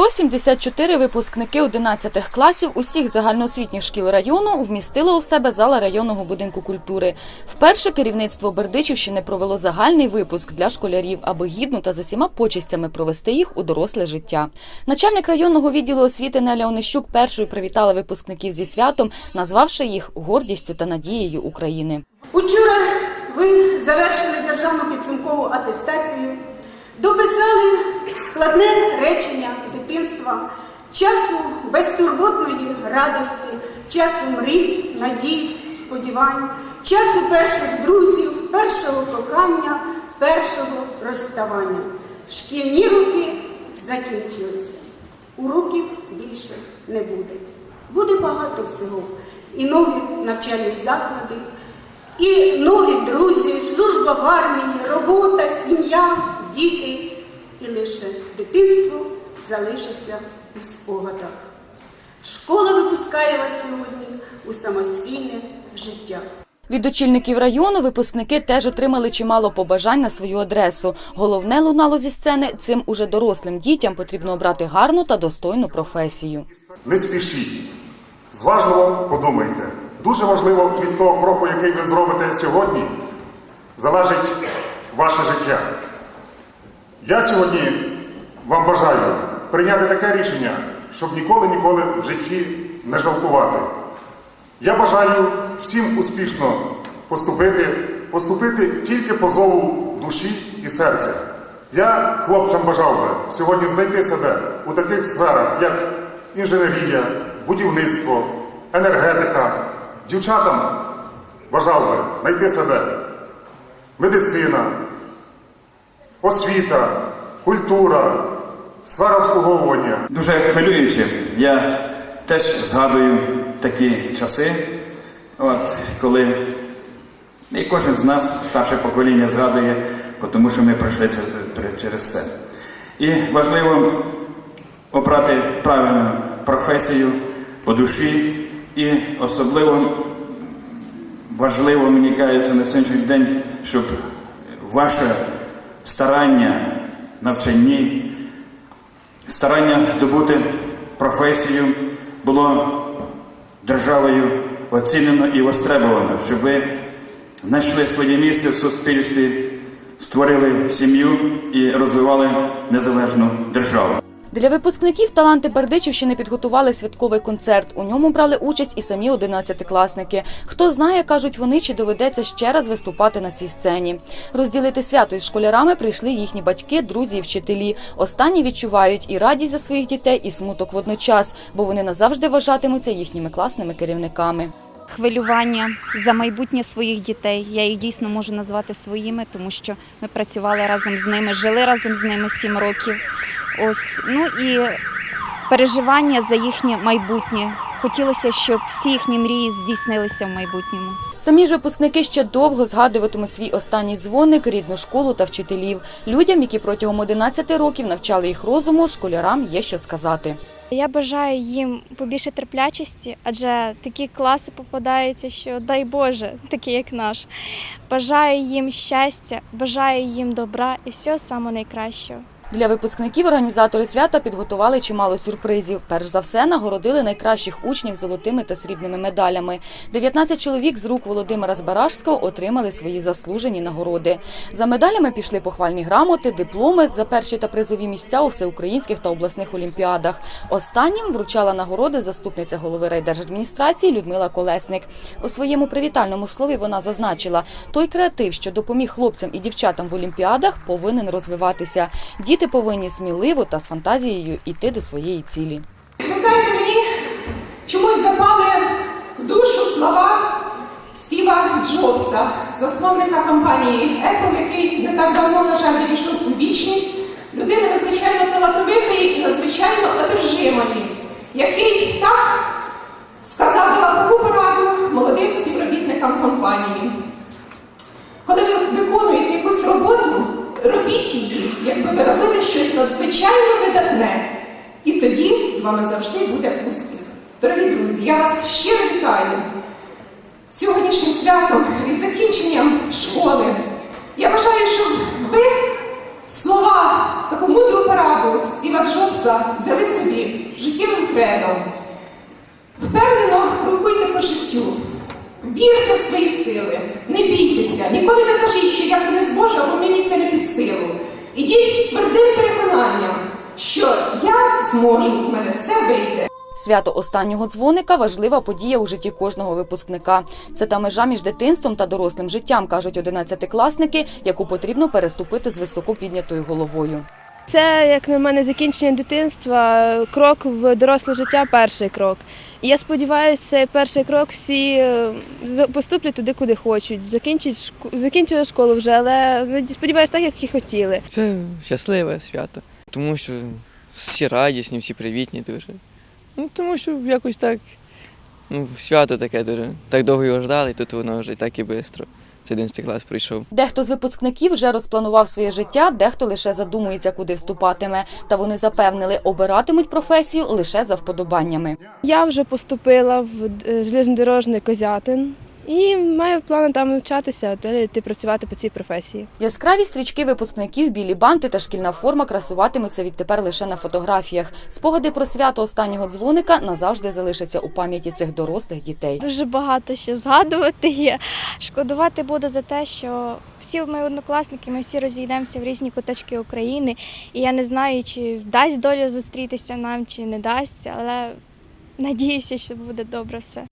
174 випускники 11 класів усіх загальноосвітніх шкіл району вмістили у себе зала районного будинку культури. Вперше керівництво Бердичівщини провело загальний випуск для школярів, аби гідно та з усіма почестями провести їх у доросле життя. Начальник районного відділу освіти Неля Онищук першою привітала випускників зі святом, назвавши їх гордістю та надією України. Учора ви завершили державну підсумкову атестацію, дописали складне речення дитинства, часу безтурботної радості, часу мрій, надій, сподівань, часу перших друзів, першого кохання, першого розставання. Шкільні роки закінчилися. Уроків більше не буде. Буде багато всього. І нові навчальні заклади, і нові друзі, служба в армії, робота, сім'я, діти. І лише дитинство залишиться у спогадах. Школа випускає вас сьогодні у самостійне життя. Від очільників району випускники теж отримали чимало побажань на свою адресу. Головне лунало зі сцени цим уже дорослим дітям потрібно обрати гарну та достойну професію. Не спішіть. Зважливо подумайте. Дуже важливо від того кроку, який ви зробите сьогодні, залежить ваше життя. Я сьогодні вам бажаю прийняти таке рішення, щоб ніколи-ніколи в житті не жалкувати. Я бажаю всім успішно поступити, поступити тільки по зову душі і серця. Я хлопцям бажав би сьогодні знайти себе у таких сферах, як інженерія, будівництво, енергетика. Дівчатам бажав би знайти себе медицина, освіта, культура, сфера обслуговування. Дуже хвилююче. Я теж згадую такі часи, от, коли і кожен з нас, старше покоління, згадує, тому що ми пройшли через це. І важливо обрати правильну професію по душі, і особливо важливо, мені кажеться, на сьогоднішній день, щоб ваше старання, навчанні, старання здобути професію було державою оцінено і востребовано, щоб ви знайшли своє місце в суспільстві, створили сім'ю і розвивали незалежну державу. Для випускників таланти Бердичівщини підготували святковий концерт. У ньому брали участь і самі одинадцятикласники. Хто знає, кажуть вони, чи доведеться ще раз виступати на цій сцені. Розділити свято із школярами прийшли їхні батьки, друзі і вчителі. Останні відчувають і радість за своїх дітей, і смуток водночас, бо вони назавжди вважатимуться їхніми класними керівниками. хвилювання за майбутнє своїх дітей. Я їх дійсно можу назвати своїми, тому що ми працювали разом з ними, жили разом з ними сім років. Ось ну і переживання за їхнє майбутнє. Хотілося, щоб всі їхні мрії здійснилися в майбутньому. Самі ж випускники ще довго згадуватимуть свій останній дзвоник, рідну школу та вчителів. Людям, які протягом 11 років навчали їх розуму, школярам є що сказати. Я бажаю їм побільше терплячості, адже такі класи попадаються, що дай Боже, такі як наш. Бажаю їм щастя, бажаю їм добра і всього самого найкращого. Для випускників організатори свята підготували чимало сюрпризів. Перш за все, нагородили найкращих учнів золотими та срібними медалями. 19 чоловік з рук Володимира Збаражського отримали свої заслужені нагороди. За медалями пішли похвальні грамоти, дипломи за перші та призові місця у всеукраїнських та обласних олімпіадах. Останнім вручала нагороди заступниця голови райдержадміністрації Людмила Колесник. У своєму привітальному слові вона зазначила, той креатив, що допоміг хлопцям і дівчатам в олімпіадах, повинен розвиватися. Діти повинні сміливо та з фантазією йти до своєї цілі. Ви знаєте, мені чомусь запали в душу слова Стіва Джобса, засновника компанії Apple, який не так давно, на жаль, відійшов у вічність. Людина надзвичайно талановитої і надзвичайно одержимої, який так сказав, давав таку пораду молодим співробітникам компанії. Коли ви виконуєте якусь роботу, робіть якби ви робили щось надзвичайно видатне. І тоді з вами завжди буде успіх. Дорогі друзі, я вас щиро вітаю сьогоднішнім святом і закінченням школи. Я бажаю, щоб ви Слова, таку мудру пораду Стіва Джобса взяли собі життєвим кредом. Впевнено крокуйте по життю. Вірте в свої сили, не бійтеся, ніколи не кажіть, що я це не зможу, або мені це не під силу. Ідіть з твердим переконанням, що я зможу, в мене все вийде. Свято останнього дзвоника важлива подія у житті кожного випускника. Це та межа між дитинством та дорослим життям, кажуть одинадцятикласники, яку потрібно переступити з високо піднятою головою. Це, як на мене, закінчення дитинства, крок в доросле життя перший крок. І я сподіваюся, цей перший крок всі е, поступлять туди, куди хочуть. Закінчать закінчили школу вже, але ну, сподіваюся, так, як і хотіли. Це щасливе свято, тому що всі радісні, всі привітні дуже. Ну, тому що якось так, ну, свято таке дуже. Так довго його ждали, і тут воно вже так і швидко. Це 11 клас прийшов. Дехто з випускників вже розпланував своє життя, дехто лише задумується, куди вступатиме. Та вони запевнили, обиратимуть професію лише за вподобаннями. Я вже поступила в железнодорожний Козятин і маю плани там навчатися, далі йти працювати по цій професії. Яскраві стрічки випускників, білі банти та шкільна форма красуватимуться відтепер лише на фотографіях. Спогади про свято останнього дзвоника назавжди залишаться у пам'яті цих дорослих дітей. Дуже багато ще згадувати є. Шкодувати буду за те, що всі ми однокласники, ми всі розійдемося в різні куточки України. І я не знаю, чи дасть доля зустрітися нам, чи не дасть, але надіюся, що буде добре все.